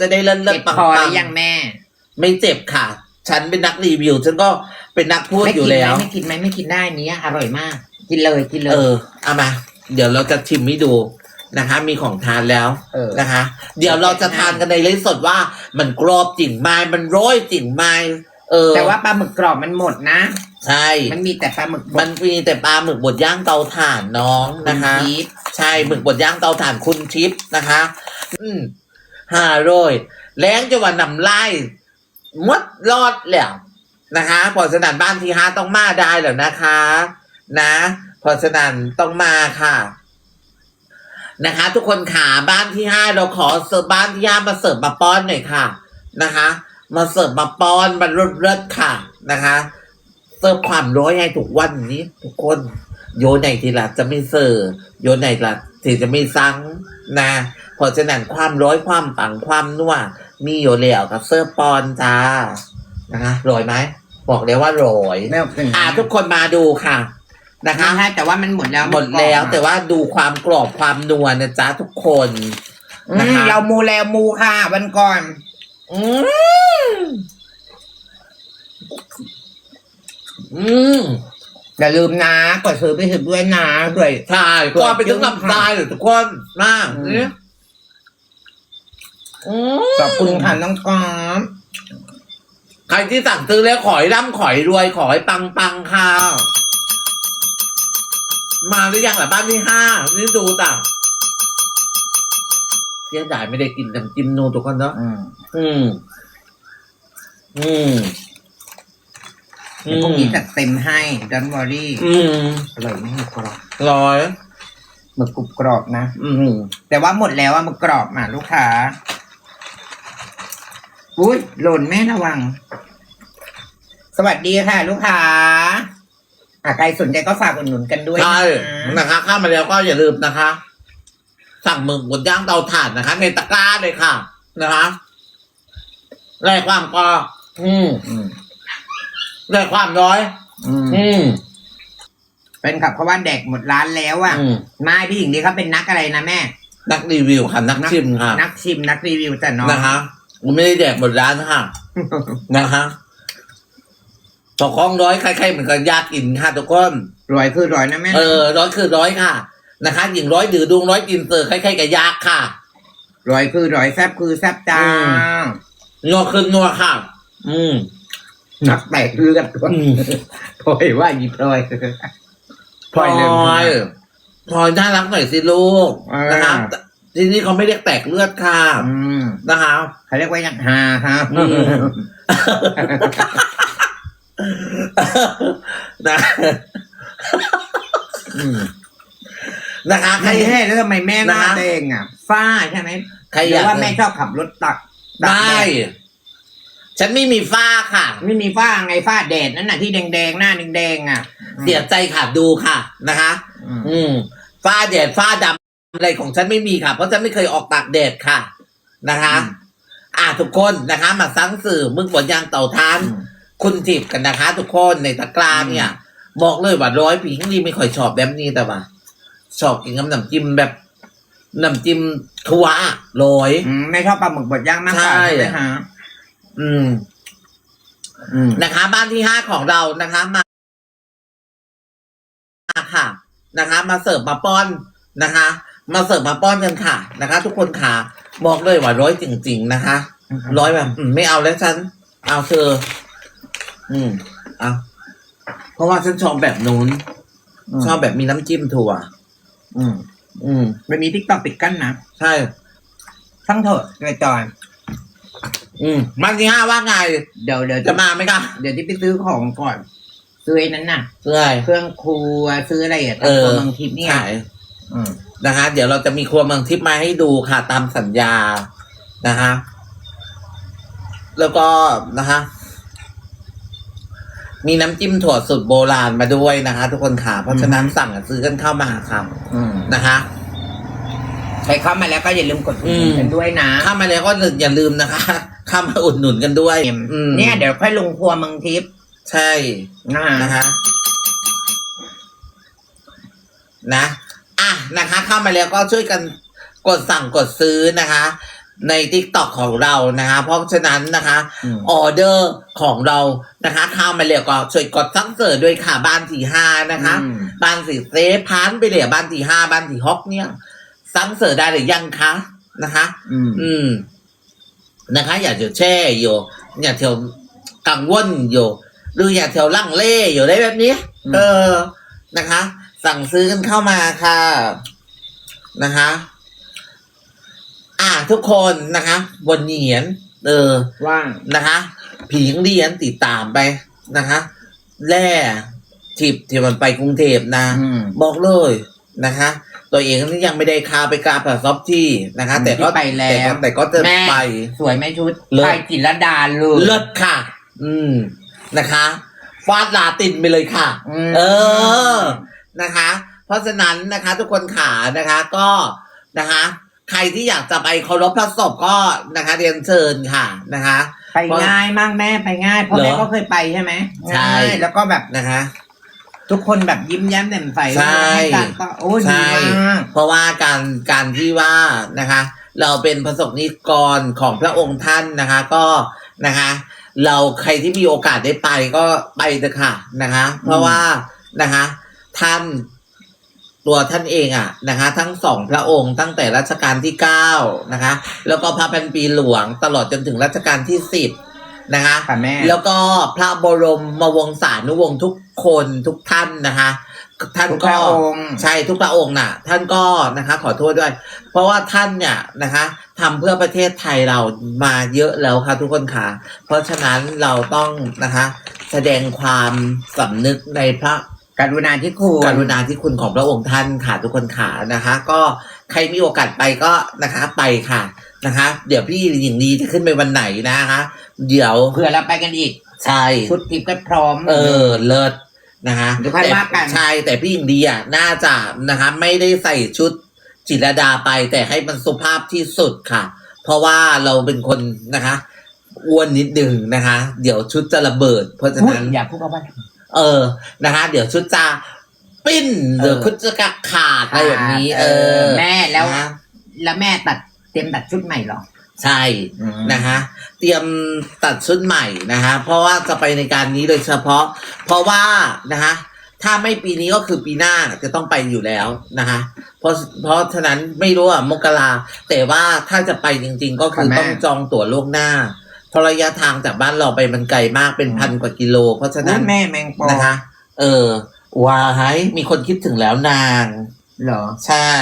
จะได้เลิศเลิศเจ็บปังคอหปัรืงอยังแม่ ไม่เจ็บค่ะ ฉันเป็นนักรีวิว ฉันก็เป็นนักพูดไม่อยู่กินไหแล้มว ไม่กินไหมไม่กินได้อันนี้อร่อยมาก กินเลยกินเลยเออเอามา เดี๋ยวเราจะชิมให้ดูนะคะ มีของทานแล้วเออ นะคะ เดี๋ยวเราจะทานกันในไลฟ์สดว่า มันกรอบจริงไหมมันโร้อยจริงไหมเออแต่ว่าปลาหมึกกรอบมันหมดนะ ใช่ มันมีแต่ปลาหมึกบมัดนมีแต่ปลาหมึกบดย่างเตาถ่านน้องนะคะชีสใช่หมึกบดย่างเตาถ่านคุณชิปนะคะ อืม ห้าร้อยแรงจะว่านำไล่มดรอดแล้วนะคะพอสนันบ้านที่ห้าต้องมาได้แล้วนะคะ นะพอสนันต้องมาค่ะ นะคะ ทุกคนขาบ้านที่ห้าเราขอเสิร์ฟบ้านที่ห้ามาเสิร์ฟมาป้อนหน่อยค่ะ นะคะ มาเสิร์ฟมาป้อนมันเลิศค่ะนะคะ เสิร์ฟความร้อยให้ทุกวันนี้ ทุกคน โยนไหนทีละจะไม่เสิร์ฟโยนไหนละที่จะไม่ซังนะเพราะฉะนั้นความร้อยความปังความนัวมีอยู่แล้วกับเสิร์ฟปอนจ้านะคะร้อยไหมบอกเลยว่าร้อยไม่เอาเป็นอ่าทุกคนมาดูค่ะนะคะใช่แต่ว่ามันหมดแล้วหมดแล้วกรอบอะแต่ว่าดูความกรอบความนัวนะจ๊ะทุกคน อืมนะคะ เรามูแล้วมูค่ะวันก่อน อืมอืม อย่าลืมนะกดซื้อไปถึงด้วยนะด้วยใช่กรก็อบไปถึงลำไส้เลยทุกคนมากอืมเนี่ยอืมขอบคุณค่ะน้องกอมใครที่สั่งซื้อแล้วขอให้ร่ำขอให้รวย ขอให้ปังปังๆค่ะมาหรือยังล่ะบ้านที่ห้านี่ดูต่างเสียดายไม่ได้กินน้ำจิ้มนูทุกคนเนาะอืม อืมอืม เดี๋ยวพรุ่งนี้จัดเต็มให้ดันวอรี่อืมอร่อยมากกรอบร้อย หมึกกรุบกรอบนะอืมแต่ว่าหมดแล้วอะหมึกกรอบอะลูกค้าอุ้ยหล่นแม่ระวัง สวัสดีค่ะ ลูกค้าอะใครสนใจก็ฝากอุดหนุนกันด้วยใช่นะนะคะเข้ามาแล้วก็อย่าลืมนะคะ สั่งหมึกบดย่างเตาถ่านนะคะ ในตะกร้าเลยค่ะ นะคะแรกความก็ อืม อืม แรกความร้อย อืมอืม เป็นขับเขาว่าแดกหมดร้านแล้วอะอืม ไม่พี่หญิงดีเขาเป็นนักอะไรนะแม่ นักรีวิวค่ะนักชิมค่ะนักชิมนักรีวิวแต่น้อง นะคะผมไม่ได้แดกหมดร้านค่ะ นะคะต่อของร้อยใครๆเหมือนกันยากกินค่ะทุกคน รวยคือรวยนะแม่เออร้อยคือร้อยค่ะ นะคะหญิงร้อยดือดวงร้อยกินเตอร์ใครๆกับยากค่ะ รวยคือรวยแซบคือแซบจ้าอื นัวคือนัวค่ะ อืม นักแตกเลือดอืมพลอยว่าอีพลอยพลอยเลยพลอยน่ารักหน่อยสิลูกอ่านนะคะทีนี้เขาไม่เรียกแตกเลือดค่ะอืมนะคะเขาเรียกว่าอย่างฮาฮะอืมนะอืมนะคะใคใครรให้แล้วทำไมแม่หน้านะคะเด้งอะฝ้าใช่ไหมใครหอรืยากว่าแม่ชอบขับรถตักตักได้แดด ฉันไม่มีฝ้าค่ะ ไม่มีฝ้าไงฝ้าแดดนั่นน่ะที่แดงๆหน้าแดงๆอะเสียใจค่ะดูค่ะนะคะ อืมอืมฝ้าแดดฝ้าดำอะไรของฉันไม่มีค่ะ เพราะฉันไม่เคยออกตากแดดค่ะ นะคะ อ่าทุกคนนะคะ มาสั่งสื่อมึงบนยางเต่าทานอืมคุณทิพย์กันนะคะ ทุกคนในตะกร้าเนี่ยบอกเลยว่าร้อยผีนี่ไม่ค่อยชอบแบบนี้แต่ว่าชอบกินกับน้ำจิ้มแบบน้ำจิ้มถั่วโรยอืมไม่ชอบปลาหมึกบดย่างมากกว่าใช่ใช่ไหมฮะ อืม อืมนะคะ บ้านที่ห้าของเรานะคะมามาค่ะ นะคะ มาเสิร์ฟมาป้อนนะคะ มาเสิร์ฟมาป้อนกันค่ะ นะคะ ทุกคนค่ะ บอกเลยว่าร้อยจริง ๆ นะคะร้อยแบบอืมไม่เอาแล้วฉัน เอาเธอ อืมเอาเพราะว่าฉันชอบแบบนู้น ชอบแบบมีน้ำจิ้มถั่ว อืม อืมวันนี้ทิกตอกปิดกั้นนะ ใช่ทั้งเถอะเลยจอย อืมบ้านที่ห้าว่าไง เดี๋ยวเดี๋ยวจะจะมาไหมคะเดี๋ยวที่ไปซื้อของก่อน ซื้อไอ้นั้นน่ะเรื่อย เครื่องครัวซื้ออะไรอะเอตามอตัวเมืองทิพย์เนี่ย ใช่อืม นะคะ เดี๋ยวเราจะมีครัวเมืองทิพย์มาให้ดูค่ะ ตามสัญญานะคะ แล้วก็นะคะ มีน้ำจิ้มถั่วสุดโบราณมาด้วยนะคะ ทุกคนค่ะ เพราะฉะนั้นสั่งซื้อกันเข้ามาค่ะอืมนะคะ ใครเข้ามาแล้วก็อย่าลืมกดอืติดมกันด้วยนะเข้ามาแล้วก็อย่าลืมนะคะ เข้ามาอุดหนุนกันด้วยอืมเนี่ยเดี๋ยวค่อยลงครัวเมืองทิพย์ใช่นะนะคะ นะอะนะคะ เข้ามาแล้วก็ช่วยกันกดสั่งกดซื้อนะคะ ในทิกตอกของเรานะคะ เพราะฉะนั้นนะคะอืมออเดอร์ของเรานะคะเข้ามาเรียกก็ช่วยกดซังเสริร์ด้วยค่ะบ้านสี่ห้านะคะอืมบ้านสี่เซฟพานไปเลยบ้านสี่ห้าบ้านสี่ฮอกเนี่ยซังเสริร์ได้หรือยังคะนะคะ อืมอืม นะคะอยากจะแช่อยู่อยากเที่ยวกังวลอยู่หรืออยากเที่ยวลังเล่อยู่ได้แบบนี้อืมเออนะคะ สั่งซื้อกันเข้ามาค่ะนะคะ อ่าทุกคนนะคะบนเหนียน เออ ว่างนะคะ ผียังเรียนติดตามไปนะคะแร่ทิปที่มันไปกรุงเทพนะอืมบอกเลยนะคะ ตัวเองนี่ยังไม่ได้คาไปกราบกับซอฟที่นะคะ แต่ก็ที่ไปแล้ว ต่ก็แต่ก็จะแม่ไป สวยไหมชุดเลิศ ไปจิรดาเลย เลิศค่ะ อืมนะคะฟาดลาตินไปเลยค่ะมเออนะคะ เพราะฉะนั้นนะคะ ทุกคนขานะคะก็นะคะ ใครที่อยากจะไปเคารพพระศพก็นะคะ เรียนเชิญค่ะนะคะ ไปง่ายมากแม่ไปง่ายเพราะเหรอแม่ก็เคยไปใช่ไหมใช่ ง่ายแล้วก็แบบนะคะ ทุกคนแบบยิ้มแย้มแจ่มใสใช่ ห้การก็โอ้ยใช่ดีมาก เพราะว่าการการที่ว่านะคะ เราเป็นประสบนิกรของพระองค์ท่านนะคะ ก็นะคะ เราใครที่มีโอกาสได้ไปก็ไปเถอะค่ะนะคะ เพราะว่านะคะ ท่านตัวท่านเองอะนะคะ ทั้งสองพระองค์ตั้งแต่รัชกาลที่เก้านะคะ แล้วก็พระพันปีหลวงตลอดจนถึงรัชกาลที่สิบ นะคะค่ะแม่ แล้วก็พระบรมมวงศานุวงศ์ทุกคนทุกท่านนะคะ ท่านทุกพก็ระองค์ ใช่ทุกพระองค์น่ะ ท่านก็นะคะ ขอโทษด้วย เพราะว่าท่านเนี่ยนะคะทำเพื่อประเทศไทยเรามาเยอะแล้วค่ะทุกคนค่ะ เพราะฉะนั้นเราต้องนะคะ แสดงความสำนึกในพระ กรุณาที่คุณ กรุณาธิคุณของพระองค์ท่านค่ะทุกคนค่ะนะคะ ก็ใครมีโอกาสไปก็นะคะไปค่ะ นะคะ เดี๋ยวพี่หญิงดีจะขึ้นไปวันไหนนะคะ เดี๋ยวเผื่อเราไปกันอีกใช่ชุดทิพย์ก็พร้อม เออ เลิศนะคะเดี๋ยวค่อยว่ากัน ใช่แต่พี่หญิงดีอะน่าจะนะคะ ไม่ได้ใส่ชุดจิตรลดาไปแต่ให้มันสุภาพที่สุดค่ะ เพราะว่าเราเป็นคนนะคะอ้วนนิดนึงนะคะ เดี๋ยวชุดจะระเบิด เพราะฉะอุ๊ยนั้นอย่าพูดว่าเออนะคะ เดี๋ยวชุดจะปิ้นเออเดี๋ยวชุดจะขาดอะไรแบบนี้ เออ แม่แล้วนะแล้วแม่ตัด เตรียมตัดชุดใหม่เหรอ ใช่นะคะเตรียมตัดชุดใหม่นะคะเพราะว่าจะไปในการนี้โดยเฉพาะ เพราะว่านะคะถ้าไม่ปีนี้ก็คือปีหน้าจะต้องไปอยู่แล้วนะคะเพราะเพราะฉะนั้นไม่รู้อะมกราแต่ว่าถ้าจะไปจริง ๆ ก็คือค่ะแม่ ต้องจองตั๋วล่วงหน้าเพราะระยะทางจากบ้านเราไปมันไกลมากเป็นพันกว่ากิโล เพราะฉะอุ๊นั้ยนแม่แมงปอนะคะ เออว้ายมีคนคิดถึงแล้วนาง เหรอ ใช่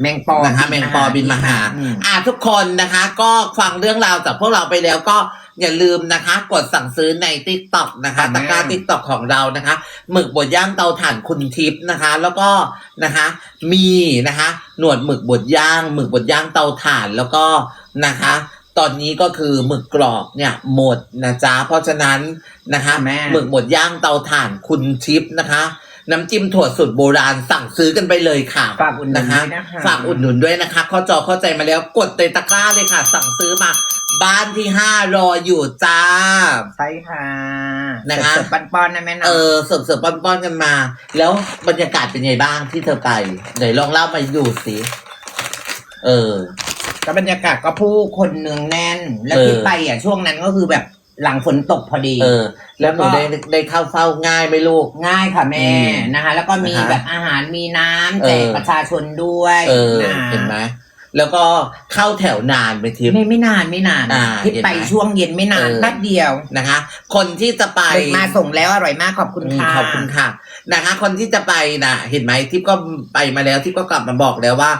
แมงปอนะคะแมงปอบินมาหา อืม อ่าทุกคนนะคะ ก็ฟังเรื่องราวจากพวกเราไปแล้วก็อย่าลืมนะคะ กดสั่งซื้อใน t ิ k t o k นะคะค่ะตะกร้าแม่ทิกตอกของเรานะคะหมึกบดย่างเตาถ่านคุณทิพย์นะคะ แล้วก็นะคะ มีนะคะ หนวดหมึกบดย่าง หมึกบดย่างเตาถ่านแล้วก็นะคะ ตอนนี้ก็คือหมึกกรอบเนี่ยหมดนะจ๊ะเพราะฉะนั้นนะคะแม่ หมึกบดย่างเตาถ่านคุณทิพย์นะคะ น้ำจิ้มถั่วสูตรโบราณสั่งซื้อกันไปเลยค่ะฝากอุดหนุนนะคะด้วยนะคะ ฝากอุดหนุนด้วยนะคะเข้าจอเข้าใจมาแล้วกดในตะกร้าเลยค่ะ สั่งซื้อมา บ้านที่ห้ารออยู่จ้า ใช่ค่ะนะคะ เสิร์ฟๆป้อนๆนะแม่นะเออเสิร์ฟเสิร์ฟป้อนๆกันมา แล้วบรรยากาศเป็นไงบ้างที่เธอไปไหนลองเล่ามาดูสิเออ ก็บรรยากาศก็ผู้คนเนืองแน่น แล้วเออ ที่ไปอะช่วงนั้นก็คือแบบ หลังฝนตกพอดี เออ แล้วหนูก็ได้ได้เข้าเฝ้าง่ายไหมลูก ง่ายค่ะแม่อืมนะคะ แล้วก็มีนะคะแบบอาหารมีน้ำเออแจกประชาชนด้วยเออ นะเห็นไหมแล้วก็เข้าแถวนานไปทิพย์ ไม่ไม่นานไม่นานอ่าที่เห็นไหมไปช่วงเย็นไม่นานเออ แป๊บเดียวนะคะ คนที่จะไป เด็กมาส่งแล้วอร่อยมากขอบคุณอืมค่ะขอบคุณค่ะนะคะ คนที่จะไปนะเห็นไหมทิพย์ก็ไปมาแล้วทิพย์ก็กลับมาบอกแล้วว่า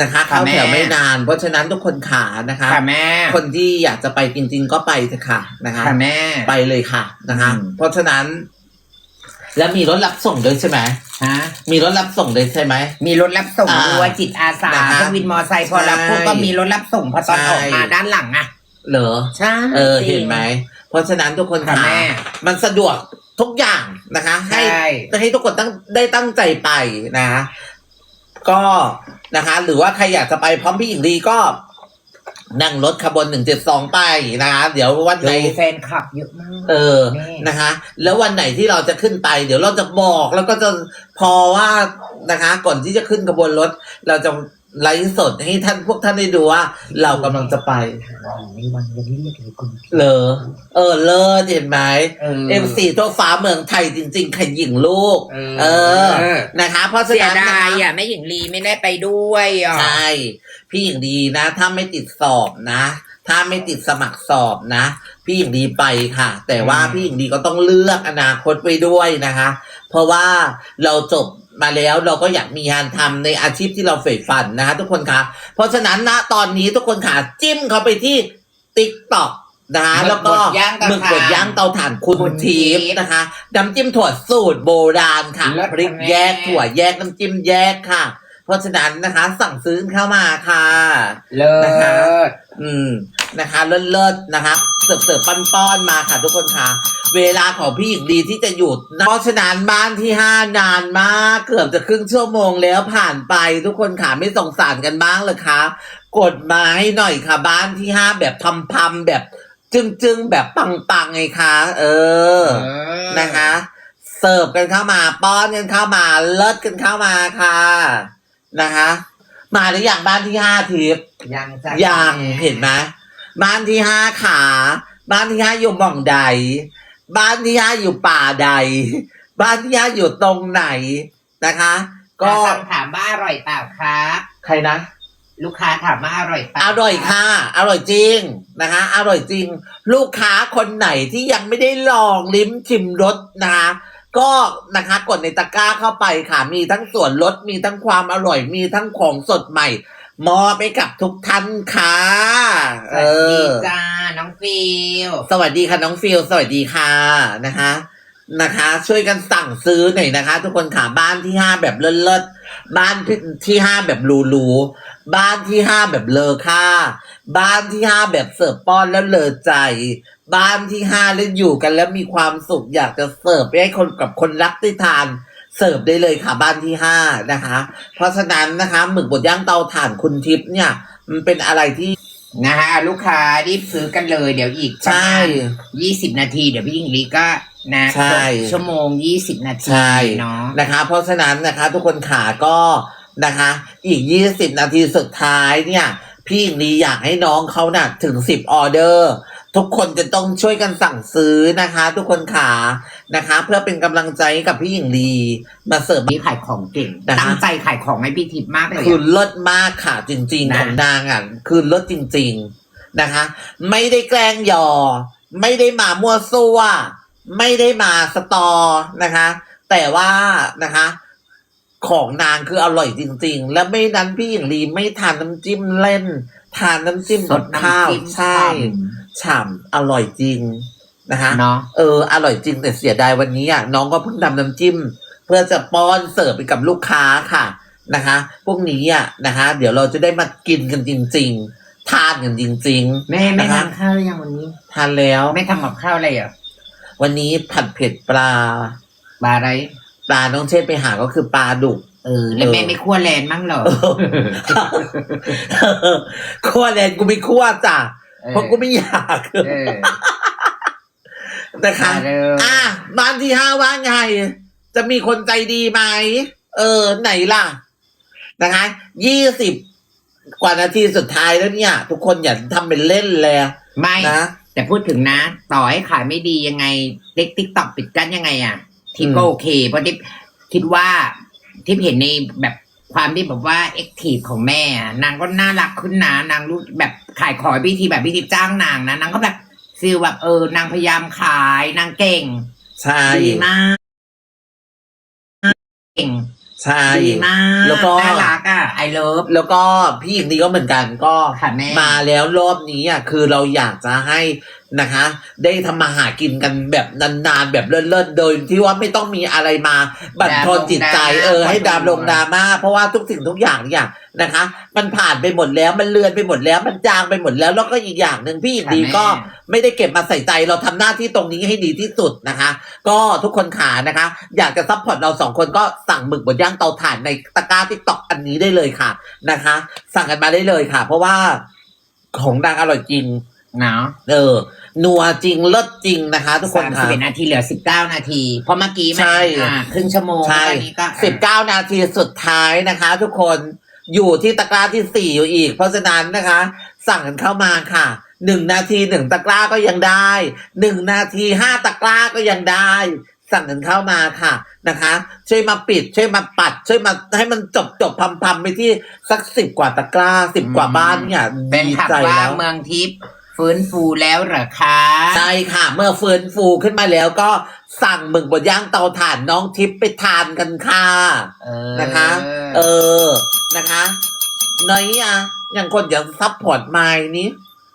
นะคะค่ะเข้าแถวแม่ไม่นาน เพราะฉะนั้นทุกคนขานะคะ ค่ะแม่คนที่อยากจะไปจริง ๆ ก็ไปเถอะค่ะนะคะ ค่ะแม่ ไปเลยค่ะนะคะ อืม เพราะฉะนั้น แล้วมีรถรับส่งด้วยใช่ไหมฮะมีรถรับส่งด้วยใช่ไหม มีรถรับส่งอ่าด้วยจิตอาสานะคะเครื่องบินมอไซค์พอรับใช่พวกก็มีรถรับส่งพอตอนใช่ ออกมาด้านหลังอะ เหรอใช่ เออจริงเห็นไหมเพราะฉะนั้นทุกคนค่ะขาแม่ มันสะดวกทุกอย่างนะคะใช่ให้ให้ทุกคนตั้งได้ตั้งใจไปนะคะก็ นะคะ หรือว่าใครอยากจะไปพร้อมพี่หญิงลีก็นั่งรถขบวนหนึ่งเจ็ดสองไปนะคะเดี๋ยววันไหน ดูแฟนคลับเยอะมากเออแม่นะคะ แล้ววันไหนที่เราจะขึ้นไป เดี๋ยวเราจะบอกแล้วก็จะพอว่านะคะ ก่อนที่จะขึ้นขบวนรถ เราจะ ไลฟ์สดให้ท่านพวกท่านได้ดูว่า เรากำลังจะไป ในวันยังเรียกเลยคุณเลอเออเลิศเห็นไหมเออเอ็มซีตัวฟ้าเมืองไทยจริง ๆขยิงลูกเออ นะคะ เพราะฉะเสียนั้นนะดายคะอะแม่หญิงลีไม่ได้ไปด้วยอะ ใช่พี่หญิงดีนะ ถ้าไม่ติดสอบนะ ถ้าไม่ติดสมัครสอบนะ พี่หญิงดีไปค่ะ แต่ว่าพี่หญิงดีก็ต้องเลือกอนาคตไปด้วยนะคะเพ ราะว่าเราจบมาแล้วเราก็อยากมีงานทำในอาชีพที่เราใฝ่ฝันนะคะทุกคนคะเพราะฉะนั้นนะตอนนี้ทุกคนค่ะจิ้มเขาไปที่ติ๊กต็อกนะคะแล้วก็หมึกบดย่างเตาถ่านหมึกบดย่างเตาถ่านคุณคุณทีทิฟพย์นะคะน้ำจิ้มถั่วสูตรโบราณค่ะเลิศพริกแม่แยกถั่วแยกน้ำจิ้มแยกค่ะ เพราะฉะนั้นนะคะ สั่งซื้อเข้ามาค่ะเลินะคะ ศอืมนะคะเลิศเลิศๆนะคะ เสิร์ฟเสิร์ฟป้อนป้อนๆมาค่ะทุกคนค่ะ เวลาของพี่หญิงดีที่จะหยุดนะเพราะฉะนั้นบ้านที่ห้านานมาก เกือบจะครึ่งชั่วโมงแล้วผ่านไปทุกคนค่ะไม่สงสารกันบ้างเลยคะกดมาให้หน่อยค่ะ บ้านที่ห้าแบบพำพำๆแบบ จึงจึงๆแบบปังปังๆไงคะเออ นะคะ เสิร์ฟกันเข้ามา ป้อนกันเข้ามา เลิศกันเข้ามาค่ะ นะคะ มาหรือยังบ้านที่ห้าทิพย์ยังจ้ะยังเห็นไหมบ้านที่ห้าขา บ้านที่ห้าอยู่หม่องใด บ้านที่ห้าอยู่ป่าใด บ้านที่ห้าอยู่ตรงไหนนะคะ ก็ก็คำถามว่าอร่อยเปล่าครับ ใครนะ ลูกค้าถามว่าอร่อยเปล่าอร่อยค่ะ อร่อยจริงนะคะ อร่อยจริง ลูกค้าคนไหนที่ยังไม่ได้ลองลิ้มชิมรสนะคะ ก็นะคะกดในตะกร้าเข้าไปค่ะ มีทั้งส่วนลดมีทั้งความอร่อย มีทั้งของสดใหม่ มอบไปกับทุกท่านค่ะสวัสดีจ้าน้องฟิลสวัสดีค่ะน้องฟิลสวัสดีค่ะนะคะ นะคะ ช่วยกันสั่งซื้อหน่อยนะคะ ทุกคนค่ะบ้านที่ห้าแบบเลิศๆ บ้านที่ห้าแบบหรูๆบ้านที่ห้าแบบเลอค่า บ้านที่ห้าแบบเสิร์ฟป้อนแล้วเลอใจ บ้านที่ห้าแล้วอยู่กันแล้วมีความสุขอยากจะเสิร์ฟไปให้คนกับคนรักได้ทานเสิร์ฟได้เลยค่ะบ้านที่ห้านะคะ เพราะฉะนั้นนะคะหมึกบดย่างเตาถ่านคุณทิพย์เนี่ย มันเป็นอะไรที่นะฮะลูกค้ารีบซื้อกันเลยเดี๋ยวอีกใช่ยี่สิบนาที เดี๋ยวพี่หญิงลีก็ นะใช่ ชั่วโมงยี่สิบนาทีใช่เนาะนะคะ เพราะฉะนั้นนะคะ ทุกคนขาก็นะคะ อีก20นาทีสุดท้ายเนี่ย พี่หญิงลีอยากให้น้องเขาน่ะถึง10ออเดอร์ ทุกคนจะต้องช่วยกันสั่งซื้อนะคะ ทุกคนขานะคะ เพื่อเป็นกำลังใจให้กับพี่หญิงลีมาเสริมนี่ขายของเก่งนะฮะตั้งใจขายของให้พี่ทิพย์มากเลยคืออะ เลิศมากค่ะจริงๆนะ ของนางอะคือเลิศจริง ๆนะคะ ไม่ได้แกล้งหยอ ไม่ได้มามั่วซั่ว ไม่ได้มาสตอนะคะ แต่ว่านะคะ ของนางคืออร่อยจริง ๆ และไม่นั้นพี่หญิงลีไม่ทานน้ำจิ้มเล่น ทานน้ำจิ้มสกับดข้าวน้ำจิ้มใช่ฉ่ำอร่อยจริงนะคะ เนาะเอออร่อยจริงแต่เสียดายวันนี้อะน้องก็เพิ่งทำน้ำจิ้ม เพื่อจะป้อนเสิร์ฟไปกับลูกค้าค่ะนะคะ พวกนี้อะนะคะ เดี๋ยวเราจะได้มากินกันจริง ๆ ทานกันจริง แม่แม่นะคะทานข้าวหรือยังวันนี้ ๆ ทานแล้ว แม่ทำกับข้าวอะไรอะ วันนี้ผัดเผ็ดปลา ปลาอะไร ปลาน้องเชษไปหาก็คือปลาดุก เออ แล้วเออแม่ไม่คั่วแลนมั้งเหรอ คั่วแลนกูไม่คั่วจ้ะเออเพราะกูไม่อยากเออนะคะมาเร็วอะบ้านที่ห้าว่าไง จะมีคนใจดีไหม เออ ไหนล่ะ นะคะ ยี่สิบกว่านาทีสุดท้ายแล้วเนี่ย ทุกคนอย่าทำเป็นเล่นเลยไม่นะ แต่พูดถึงนะ ต่อให้ขายไม่ดียังไงเล็กติ๊กต็อกปิดกั้นยังไงอะทิปอืมก็โอเคเพราะทิปคิดว่าทิปเห็นในแบบความที่แบบว่าเอ็กทีฟของแม่อะนางก็น่ารักขึ้นนะนางรู้แบบขายของพิธีแบบพิธีจ้างนางนะนางก็แบบฟีลแบบเออนางพยายามขายนางเก่งใช่ดีมากเก่ง ใช่ดีมากแล้วก็น่ารักอะไอเลิฟแล้วก็พี่หญิงดีก็เหมือนกันก็ค่ะแม่มาแล้วรอบนี้อะคือเราอยากจะให้นะคะได้ทำมาหากินกันแบบนานๆ แบบเลิศๆโดยที่ว่าไม่ต้องมีอะไรมาบั่นทอนจิตใจ เออ ให้ดามลงดราม่าเพราะว่าทุกสิ่งทุกอย่างเนี่ยนะคะ มันผ่านไปหมดแล้วมันเลือนไปหมดแล้วมันจางไปหมดแล้ว แล้วก็อีกอย่างหนึ่งพี่หญิงดีก็ไม่ได้เก็บมาใส่ใจเราทำหน้าที่ตรงนี้ให้ดีที่สุดนะคะ ก็ทุกคนขานะคะ อยากจะซัพพอร์ตเราสองคนก็สั่งหมึกบดย่างเตาถ่านในตะกร้าทิกตอกอันนี้ได้เลยค่ะนะคะ สั่งกันมาได้เลยค่ะ เพราะว่าของดังอร่อยจริงเนาะเออนัวจริงเลิศจริงนะคะ ทุกคนสามสิบค่ะ เอ็ดนาทีเหลือสิบเก้านาที เพราะเมื่อกี้มันใช่ อ่าครึ่งชั่วโมงใช่แล้วอันนี้ก็สิบเก้านาทีสุดท้ายนะคะ ทุกคนอยู่ที่ตะกร้าที่สี่อยู่อีก เพราะฉะนั้นนะคะ สั่งกันเข้ามาค่ะหนึ่งนาทีหนึ่งตะกร้าก็ยังได้หนึ่งนาทีห้าตะกร้าก็ยังได้ สั่งกันเข้ามาค่ะนะคะ ช่วยมาปิด ช่วยมาปัด ช่วยมาให้มันจบจบพัมพัมไปที่สักสิบกว่าตะกร้าสิบกว่าบ้านเนี่ยเป็นดีขับใจว่าแล้ว เมืองทิพย์ ฟื้นฟูแล้วเหรอคะ ใช่ค่ะ เมื่อฟื้นฟูขึ้นมาแล้วก็สั่งหมึกบดย่างเตาถ่านน้องทิพย์ไปทานกันค่ะเออ นะคะ เออนะคะน้อยอะอย่างคนอย่างซัพพอร์ตไมล์นี้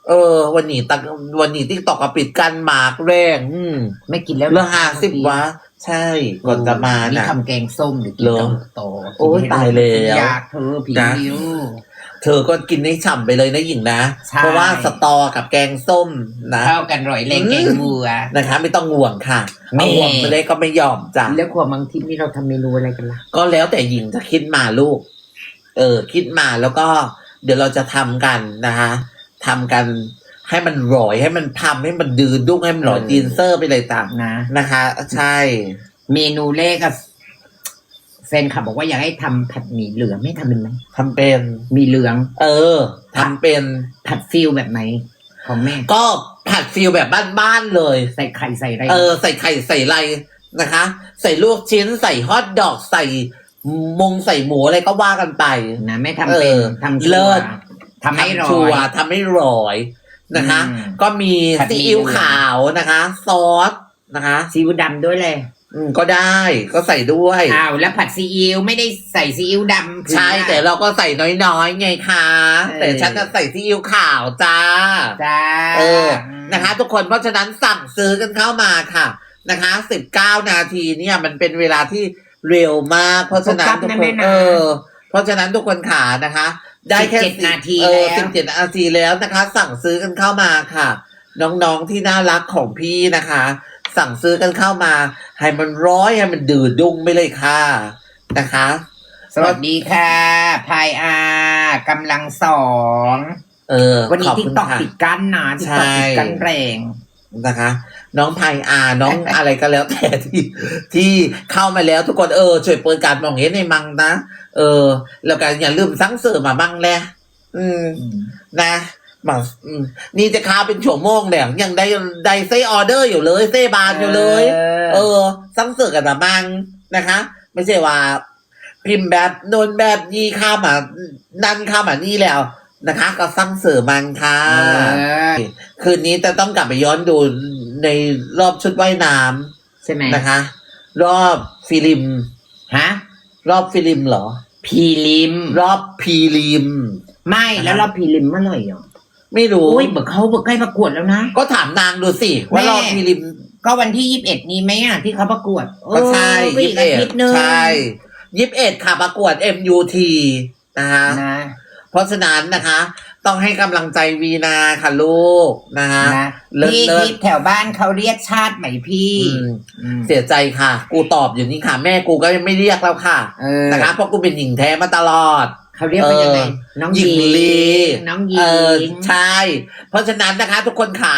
เออ วันนี้ตักวันนี้ที่ตอกกระปิดกันหมากแรงอืมไม่กินแล้วเรื่องห้าสิบวะ ใช่ก่อนจะมานี่น่ะ ทำแกงส้มหรือกินเหรอต้มโตโอ้ยตายแล้ว อยากเธอผีนะ ริ้ว เธอก็กินให้ฉ่ำไปเลยนะหญิงนะ ใช่ เพราะว่าสตอกับแกงส้มนะ เข้ากันร่อยแรงแกงบัว นะคะไม่ต้องห่วงค่ะแม่ เอาห่วงไปเลยก็ไม่ยอมจ้ะแล้วครัวเมืองทิพย์นี่เราทำเมนูอะไรกันล่ะ ก็แล้วแต่หญิงจะคิดมาลูก เออ คิดมาแล้วก็เดี๋ยวเราจะทำกันนะคะทำกันให้มันรอยให้มันทำให้มันดืนดุ้งให้มันหล่อเออ จีนเซอร์ไปเลยต่างนะ นะคะ ใช่ เมนูแรกอะ แฟนขับบอกว่าอยากให้ทำผัดหมี่เหลืองไม่ทำเป็นไหมทำเป็นหมีเหลือง เออทำเป็น ผัดฟิลแบบไหน ของแม่ ก็ผัดฟิลแบบบ้านๆเลย ใส่ไข่ใส่อะไรเออ ใส่ไข่ใส่อะไรนะคะ ใส่ลวกชิ้น ใส่ฮอทดอกใส่มงใส่หมูอะไรก็ว่ากันไป นะแม่ทำเป็นเออทำชัเลิวศทำให้รอชัวร์ยทำให้รอยนะคะ อืมก็มีผัดหมี่ ซีอิ๊วขาวนะคะ ซอสนะคะ ซีอิ๊วดำด้วยเลย อืมก็ได้ก็ใส่ด้วย อ้าวแล้วผัดซีอิ๊วไม่ได้ใส่ซีอิ๊วดำ ใช่แต่เราก็ใส่น้อยๆไงคะเออ แต่ฉันจะใส่ซีอิ๊วขาวจ้า จ้าเออ นะคะ ทุกคนเพราะฉะนั้นสั่งซื้อกันเข้ามาค่ะ นะคะสิบเก้านาทีเนี่ยมันเป็นเวลาที่เร็วมาก เพราะฉะนั้นทุกคนเออ เพราะฉะนั้นทุกคนขานะคะ ได้แค่สิบเจ็ดนาทีเออแล้ว สิบเจ็ดนาทีแล้วนะคะ สั่งซื้อกันเข้ามาค่ะ น้องๆที่น่ารักของพี่นะคะ สั่งซื้อกันเข้ามา ให้มันร้อยให้มันดืดดุ้งไปเลยค่ะ นะคะ สวัสดีค่ะพายอากำลังสอง เออวันนี้ขอบทิกคุณตอกค่ะ ปิดกั้นนะทิกตอกใช่ปิดกั้นแรง นะคะ น้องพายอา น้อง อะไรก็แล้วแต่ที่ที่เข้ามาแล้วทุกคนเออช่วยเปิดการมองเห็นในมังนะ เออ แล้วก็อย่าลืมสั่งเสริมมาบ้างแหละอืม นะ มาอืมนี่จะค้าเป็นชั่วโมงแล้วยังได้ได้เซออเดอร์อยู่เลยเซบานอยู่เลย เออสั่งเสริมกันมาบ้างนะคะ ไม่ใช่ว่า พิมพ์แบบโนนแบบนี้ข้ามมานั่นข้ามมานี่แล้วนะคะ ก็สั่งเสริมมันค่ะเออคืนนี้จะต้องกลับไปย้อนดูในรอบชุดว่ายน้ใช่ไหมำนะคะ รอบฟิลิม ฮะรอบฟิลิมเหรอ พีลิม รอบพีลิม ไม่แล้วรอบพีลิมเมื่อไหร่อะ ไม่รู้ โอ้ยเบิกเขาเบิกใกล้ประกวดแล้วนะ ก็ถามนางดูสิ ว่าแม่รอบพีลิม ก็วันที่ยี่สิบเอ็ดนี้ไหมอะที่เขาประกวดก็ใช่เออก็ยี่อีสิกบอาเอ็ดทิตย์หนึงใช่ยี่สิบเอ็ดค่ะประกวด MUT นะคะ นะเพราะฉะนั้นนะคะ ต้องให้กำลังใจวีนาค่ะลูกนะคะนะเลิศพี่เลิศที่แถวบ้านเขาเรียกชาติใหม่พี่อืมอืมเสียใจค่ะ กูตอบอยู่นี่ค่ะ แม่กูก็ยังไม่เรียกแล้วค่ะ เออนะคะเพราะกูเป็นหญิงแท้มาตลอด เขาเรียกว่ายังไงเออน้องหญิงลีน้องหญิเอองใช่ เพราะฉะนั้นนะคะ ทุกคนขา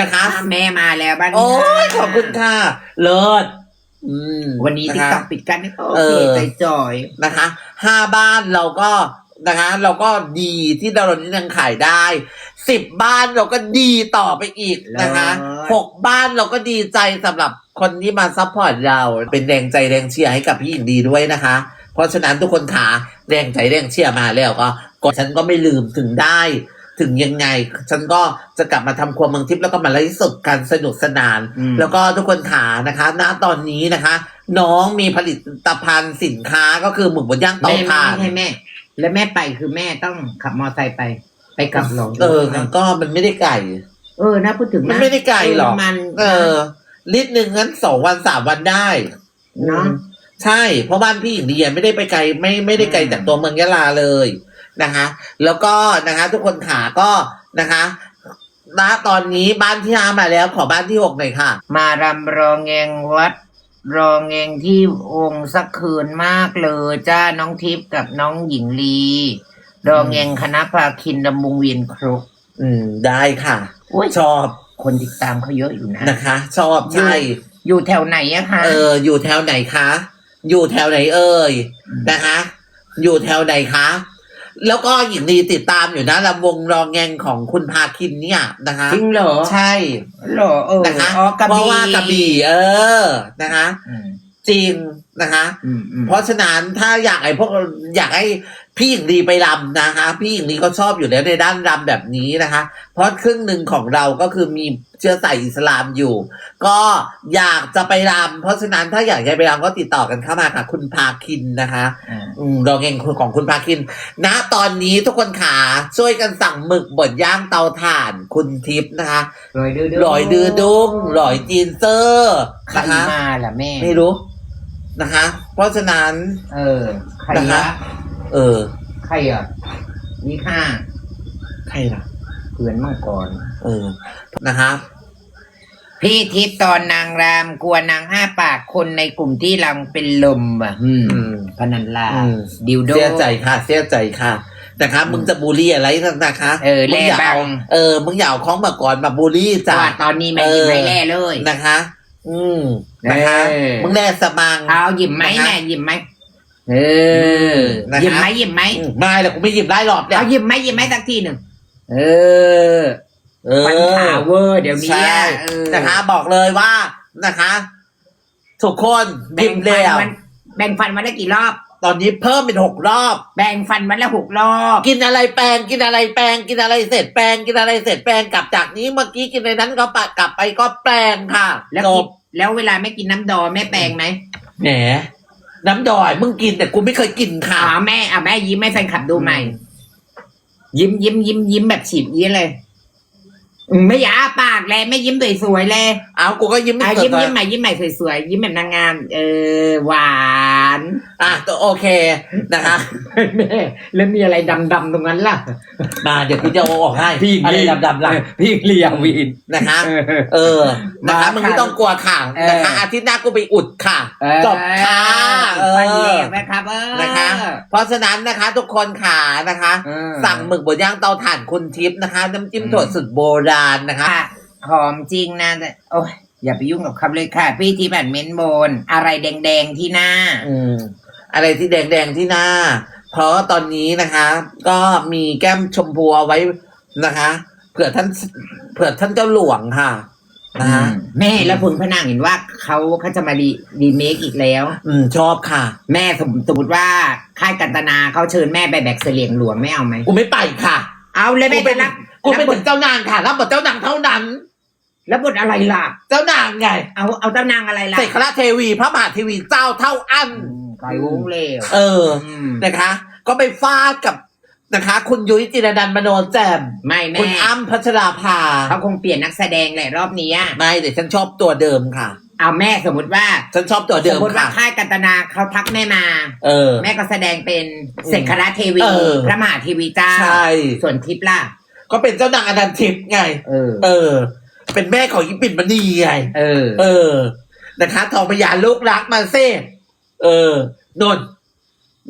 นะคะแม่มาแล้วบ้านนี้โอ้ยค่ะขอบคุณค่ะ เลิศอืมวันนี้ที่ะคะต้องปิดกันนี่ก็โอเอเคอใจจอยนะคะห้าบ้านเราก็นะคะ เราก็ดีที่เรายังขายได้สิบบ้านเราก็ดีต่อไปอีกนะคะเลิศหกบ้านเราก็ดีใจสำหรับคนที่มาซัพพอร์ตเรา เป็นแรงใจแรงเชียร์ให้กับพี่หญิงดีด้วยนะคะ เพราะฉะนั้นทุกคนขาแรงใจแรงเชียร์มาแล้วก็ก็ฉันก็ไม่ลืมถึงได้ ถึงยังไง ฉันก็จะกลับมาทำครัวเมืองทิพย์แล้วก็มาไลฟ์สดกันสนุกสนานอืมแล้วก็ทุกคนขานะคะณตอนนี้นะคะ น้องมีผลิตภัณฑ์สินค้าก็คือหมึกบดย่างเตาแม่ไม่ถ่านให้แม่ แล้วแม่ไปคือแม่ต้องขับมอไซค์ไปไปกลับหรอเออก็มันไม่ได้ไก่เออนะพูดถึงะมันไม่ได้ไกลหรอกมัน เออลิตรหนึ่งงั้นสองวันสามวันได้เนาะอืม ใช่ เพราะบ้านพี่หญิงดีอะไม่ได้ไปไกลไม่ไม่ได้ไกลอืมจากตัวเมืองยะลาเลยนะคะ แล้วก็นะคะ ทุกคนขาก็นะคะณตอนนี้บ้านที่ห้ามาแล้ว ขอบ้านที่หกหน่อยค่ะ มารำรองเงงวัด รองเงงที่องค์สักคืนมากเลยจ้าน้องทิพย์กับน้องหญิงลี รองเงงคณะภาคินดำวงเวียนครกอืม ได้ค่ะโอ้ยชอบคนติดตามเขาเยอะอยู่นะนะคะ ชอบใช่ อยู่แถวไหนอะคะ เออ อยู่แถวไหนคะ อยู่แถวไหนเอ่ยนะคะ อยู่แถวไหนคะ แล้วก็หญิงลีติดตามอยู่นะลำวงรองแงงของคุณพาคินเนี่ยนะคะจริงเหรอใช่เหรอเออนะคะอ๋อกระเพราะบี่ว่ากระบี่เออนะคะ อืมจริงนะคะ อืมอืมเพราะฉะนั้นถ้าอยากไอ้พวกอยากให้ พี่หญิงดีไปรำนะคะ พี่หญิงดีก็ชอบอยู่แล้วในด้านรำแบบนี้นะคะ เพราะครึ่งหนึ่งของเราก็คือมีเชื้อสายอิสลามอยู่ ก็อยากจะไปรำเพราะฉะนั้นถ้าอยากจะไปรำก็ติดต่อกันเข้ามาค่ะ คุณพาคินนะคะอ่าอืมรองเองของคุณพาคินณตอนนี้ทุกคนขาช่วยกันสั่งหมึกบดย่างเตาถ่านคุณทิพย์นะคะลอยดื้อลอยดื้อดุ้งลอยจีนเซอร์ใครนะคะมาล่ะแม่ไม่รู้นะคะ เพราะฉะนั้น เออใครนะคะวะ เออ ใครอะนี่ค่ะใครล่ะเพื่อนมังกร เออ นะคะพี่ทิพย์ตอนนางรามกลัวนางห้าปากคนในกลุ่มที่รำเป็นลมอะอืมอืมพนันลาอืม ดิวโด เสียใจค่ะ เสียใจค่ะ นะคะมึงจะบูลลี่อะไรนะคะเออมึงอย่าแล่บัเอางเออ มึงอย่าเอาของมาก่อนมาบูลลี่จ้ะ ว่าตอนนี้ไม่เออยิ้มไม่แล่เลย นะคะ อืม นะคะ เออ มึงแน่สมัง เอาหยิบไหมนะคะแม่หยิบไหม เออนะคะหยิบไหมหยิบไหมอืมไม่แล้วกูไม่หยิบได้หรอกเนี่ยเอาหยิบไหมหยิบไหมสักทีหนึ่งเออ เออฟันขาวเวอร์เดี๋ยวนี้ใช่อะเออนะคะบอกเลยว่านะคะ ทุกคนแบ่บิงมฟัเดีนยววันแบ่งฟันวันละกี่รอบ ตอนนี้เพิ่มเป็นหกรอบ แบ่งฟันวันละหกรอบ กินอะไรแปลงกินอะไรแปลงกินอะไรเสร็จแปลงกินอะไรเสร็จแปลงกลับจากนี้เมื่อกี้กินในนั้นก็ปะกลับไปก็แปลงค่ะแล้วจกิบนแล้วเวลาไม่กินน้ำดอแม่แปลงไหมแหม น้ำดอยมึงกินแต่กูไม่เคยกินค่ะ อ๋อแม่อะแม่ยิ้มให้แฟนคลับดูใหม่ ยิ้มยิ้มยิ้มยิ้มแบบฉีดยิ้มเลยอืม ไม่อยากอ้าปากเลยไม่ยิ้มสวยๆเลยเอากูก็ยิ้มไม่อะเกิยิ้มนยิ้มใหม่ยิ้มใหม่สวยๆยิ้มแบบนางงามเออหวานอะตัวโอเคนะคะ แม่แล้วมีอะไรดำๆตรงนั้นล่ะ มาเดี๋ยวกูจะเอาออกให้อะไรดำๆหลังพี่เลียวีน นะคะ เออเออนะคะมามึงไม่ค่ะต้องกลัวค่ะเออ นะคะอาทิตย์หน้ากูไปอุดค่ะ จบค่ะเอฟันอเหล็กนะครับเออนะคะ เพราะฉะนั้นนะคะ ทุกคนขานะคะ เออ สั่งหมึกบดย่างเตาถ่านคุณทิพย์นะคะ น้ำจิ้มอืม ถั่วสุดโบราณนะคะ ค่ะหอมจริงนะแต่โอ้ยอย่าไปยุ่งกับคำเลยค่ะ พี่ที่แบบเม้นโบน อะไรแดงๆที่หน้า อืม อะไรที่แดงๆที่หน้า เพราะตอนนี้นะคะ ก็มีแก้มชมพูเอาไว้นะคะเผื่อท่านเผื่อท่านเจ้าหลวงค่ะนะคะ แม่แล้วคุณพระนางเห็นว่าเขาเขาจะมารีรีเมคอีกแล้ว อืมชอบค่ะ แม่สมสมมติว่าค่ายกันตนาเขาเชิญแม่ไปแบกเสลียงหลวงไม่เอาไหม กูไม่ไปค่ะ เอาเลยกูแม่เป็จะนรับกูเป็นรับบถึทงเจ้านางค่ะรับบทเจ้านางเท่านั้น แล้วบทอะไรล่ะ เจ้านางไงเอาเอาเจ้านางอะไรล่ะเสกคราเทวี พระมหาเทวีเจ้าเท่าอันอืมไก่วงเลวเออม นะคะ ก็ไปฟาดกับนะคะ คุณยุ้ยจิรนันท์มโนแจ่มไม่แม่คุณอ้ำพัชราภาเขาคงเปลี่ยนนักแสดงแหละรอบนี้อะไม่แต่ฉันชอบตัวเดิมค่ะ เอาแม่สมมติว่าฉันชอบตัวสเดิมมมติว่าค่ะ ค่ายกันตนาเขาทักแม่มา เออ แม่ก็แสดงเป็นเสกคราเทวีเออ พระมหาเทวีเจ้าใช่ ส่วนทิพย์ล่ะ ก็เป็นเจ้านางอนันทิพย์ไง เออ เออ เป็นแม่ของยิปิ่นมณีไง เออ เออ นะคะทองพญาลูกรักมาเซ่เออนน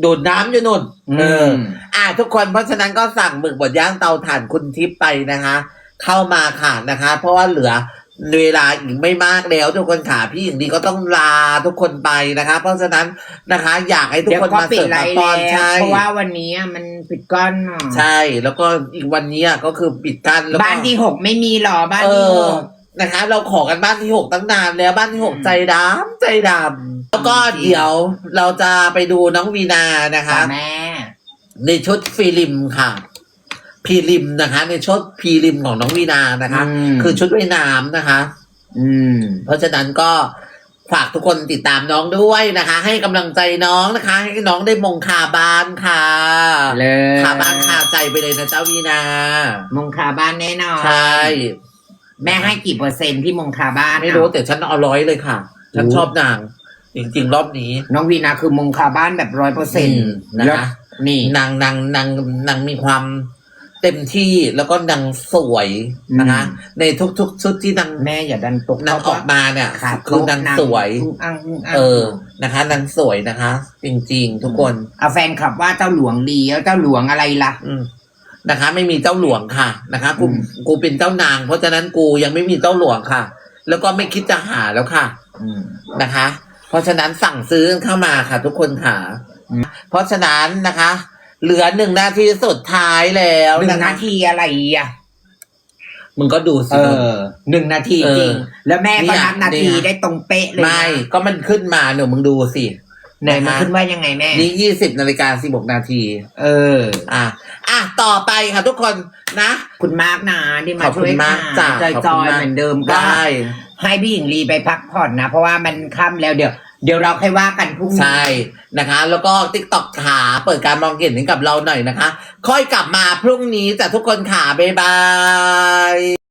ดูดน้ำอยู่นนเออ อ่า ทุกคนเพราะฉะนั้นก็สั่งหมึกบดย่างเตาถ่านคุณทิพย์ไปนะคะ เข้ามาค่ะนะคะ เพราะว่าเหลือ เวลาอีกไม่มากแล้ว ทุกคนขาพี่หญิงดีก็ต้องลาทุกคนไปนะคะ เพราะฉะนั้นนะคะ อยากให้ทุกเดี๋ยวคนก็มาปิดเสิร์ฟไลมาน์ป้อนแล้วใช่เพราะว่าวันนี้มันปิดก้อนเนอะใช่ แล้วก็อีกวันนี้ก็คือปิดกันแล้วก็บ้านที่หกไม่มีหรอบ้านเอที่หอกนะคะ เราขอกันบ้านที่หกตั้งนานแล้วบ้านที่หกอืมใจดำใจดำแล้วก็เดี๋ยวเราจะไปดูน้องวีนานะคะค่ะแม่ในชุดฟิลิมค่ะ พีริมนะคะ ในชุดพีริมของน้องวีนานะคะ อืม คือชุดว่ายน้ำนะคะ อืม เพราะฉะนั้นก็ฝากทุกคนติดตามน้องด้วยนะคะ ให้กำลังใจน้องนะคะ ให้น้องได้มงคาบ้านค่ะเลยคาบ้านคาใจไปเลยนะเจ้าวีนา มงคาบ้านแน่นอนใช่ แม่ให้กี่เปอร์เซ็นต์ที่มงคาบ้านไม่รู้แต่ฉันเอาร้อยเลยค่ะ ฉันชอบนาง จริงๆ รอบนี้น้องวีนาคือมงคาบ้านแบบร้อยเปอร์เซ็นต์นะคะ นี่ นางนางนางนางมีความ เต็มที่แล้วก็นางสวยนะคะ ในทุกๆ ชุดที่นางแม่อย่าดันตกนางออกมาเนี่ยขาดคือนางสวยอังอังเออนะคะนางสวยนะคะ จริงๆ ทุกคนเอาแฟนขับว่าเจ้าหลวงลีแล้วเจ้าหลวงอะไรล่ะอืมนะคะ ไม่มีเจ้าหลวงค่ะนะคะกูอืมกูเป็นเจ้านาง เพราะฉะนั้นกูยังไม่มีเจ้าหลวงค่ะ แล้วก็ไม่คิดจะหาแล้วค่ะอืมนะคะ เพราะฉะนั้นสั่งซื้อเข้ามาค่ะ ทุกคนค่ะอืมเพราะฉะนั้นนะคะ เหลือหนึ่งนาทีสุดท้ายแล้วหนึ่งะคะนาทีอะไรอะ มึงก็ดูสิ เออหนึ่งนาทีเออจริง แล้วแม่ก็เนี่ยนับนาทีเนี่ย ได้ตรงเป๊ะเลยนะไม่ ก็มันขึ้นมาหนูมึงดูสิไหนมันขึ้นว่ายังไงแม่ นี่ยี่สิบนาฬิกาสิบหกนาที เออ อะ อะ ต่อไปค่ะทุกคนนะ คุณมากนะที่มาขอบคุช่วยณมากจ้ะจอยขอบจคุอณยมากเหมือนเดิมก็ได้ ให้พี่หญิงลีไปพักผ่อนนะ เพราะว่ามันค่ำแล้วเดี๋ยว เดี๋ยวเราค่อยว่ากันพรุ่งนี้ ใช่นะคะ แล้วก็ติ๊กต็อกขาเปิดการมองเห็นให้กับเราหน่อยนะคะ ค่อยกลับมาพรุ่งนี้จ้ะทุกคนขาบ๊ายบาย